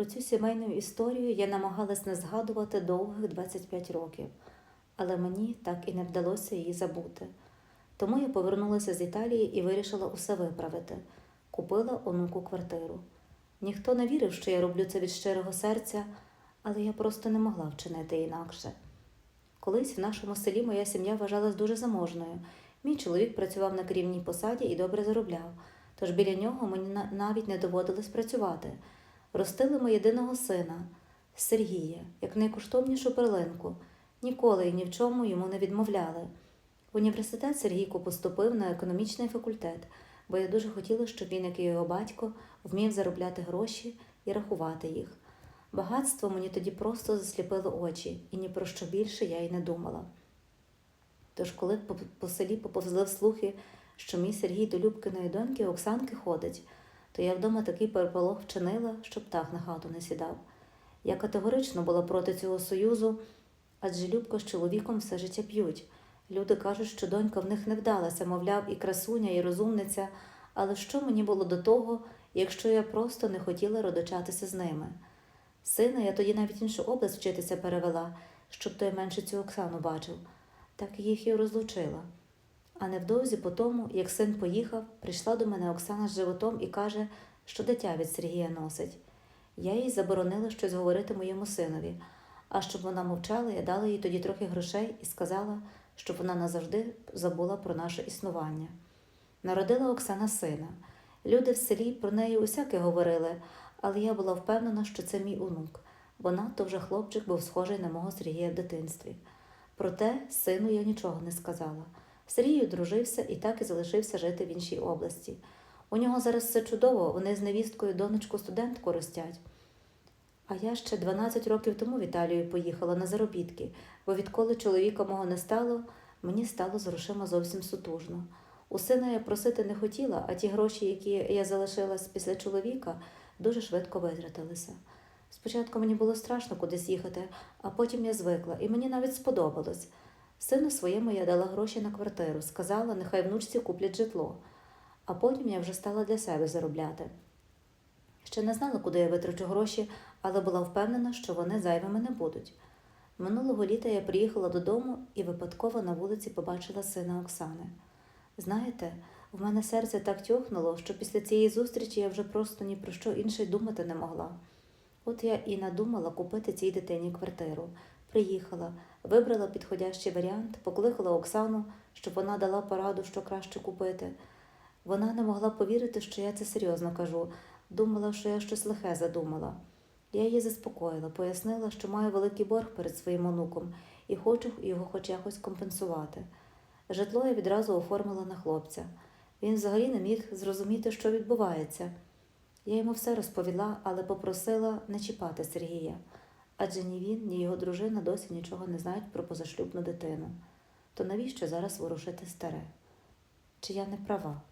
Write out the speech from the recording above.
Про цю сімейну історію я намагалась не згадувати довгих 25 років, але мені так і не вдалося її забути. Тому я повернулася з Італії і вирішила усе виправити. Купила онуку квартиру. Ніхто не вірив, що я роблю це від щирого серця, але я просто не могла вчинити інакше. Колись в нашому селі моя сім'я вважалась дуже заможною. Мій чоловік працював на керівній посаді і добре заробляв, тож біля нього мені навіть не доводилось працювати. Ростили ми єдиного сина Сергія, як найкоштовнішу перлинку. Ніколи і ні в чому йому не відмовляли. В університет Сергійко поступив на економічний факультет, бо я дуже хотіла, щоб він, як і його батько, вмів заробляти гроші і рахувати їх. Багатство мені тоді просто засліпило очі, і ні про що більше я й не думала. Тож, коли по, селі поповзли слухи, що мій Сергій до Любкиної доньки Оксанки ходить, то я вдома такий переполох вчинила, щоб птах на хату не сідав. Я категорично була проти цього союзу, адже Любка з чоловіком все життя п'ють. Люди кажуть, що донька в них не вдалася, мовляв, і красуня, і розумниця. Але що мені було до того, якщо я просто не хотіла родичатися з ними? Сина я тоді навіть іншу область вчитися перевела, щоб той менше цю Оксану бачив, так їх і розлучила. А невдовзі по тому, як син поїхав, прийшла до мене Оксана з животом і каже, що дитя від Сергія носить. Я їй заборонила щось говорити моєму синові, а щоб вона мовчала, я дала їй тоді трохи грошей і сказала, щоб вона назавжди забула про наше існування. Народила Оксана сина. Люди в селі про неї усяке говорили, але я була впевнена, що це мій онук, бо надто вже хлопчик був схожий на мого Сергія в дитинстві. Проте сину я нічого не сказала. Сергій одружився і так і залишився жити в іншій області. У нього зараз все чудово, вони з невісткою донечку студентку ростять. А я ще 12 років тому в Італію поїхала на заробітки, бо відколи чоловіка мого не стало, мені стало з грошима зовсім сутужно. У сина я просити не хотіла, а ті гроші, які я залишилась після чоловіка, дуже швидко витратилися. Спочатку мені було страшно кудись їхати, а потім я звикла, і мені навіть сподобалось. Сину своєму я дала гроші на квартиру, сказала, нехай внучці куплять житло, а потім я вже стала для себе заробляти. Ще не знала, куди я витрачу гроші, але була впевнена, що вони зайвими не будуть. Минулого літа я приїхала додому і випадково на вулиці побачила сина Оксани. Знаєте, в мене серце так тьохнуло, що після цієї зустрічі я вже просто ні про що інше думати не могла. От я і надумала купити цій дитині квартиру. Приїхала, вибрала підходящий варіант, покликала Оксану, щоб вона дала пораду, що краще купити. Вона не могла повірити, що я це серйозно кажу, думала, що я щось лихе задумала. Я її заспокоїла, пояснила, що маю великий борг перед своїм онуком і хочу його хоч якось компенсувати. Житло я відразу оформила на хлопця. Він взагалі не міг зрозуміти, що відбувається. Я йому все розповіла, але попросила не чіпати Сергія, адже ні він, ні його дружина досі нічого не знають про позашлюбну дитину. То навіщо зараз ворушити старе? Чи я не права?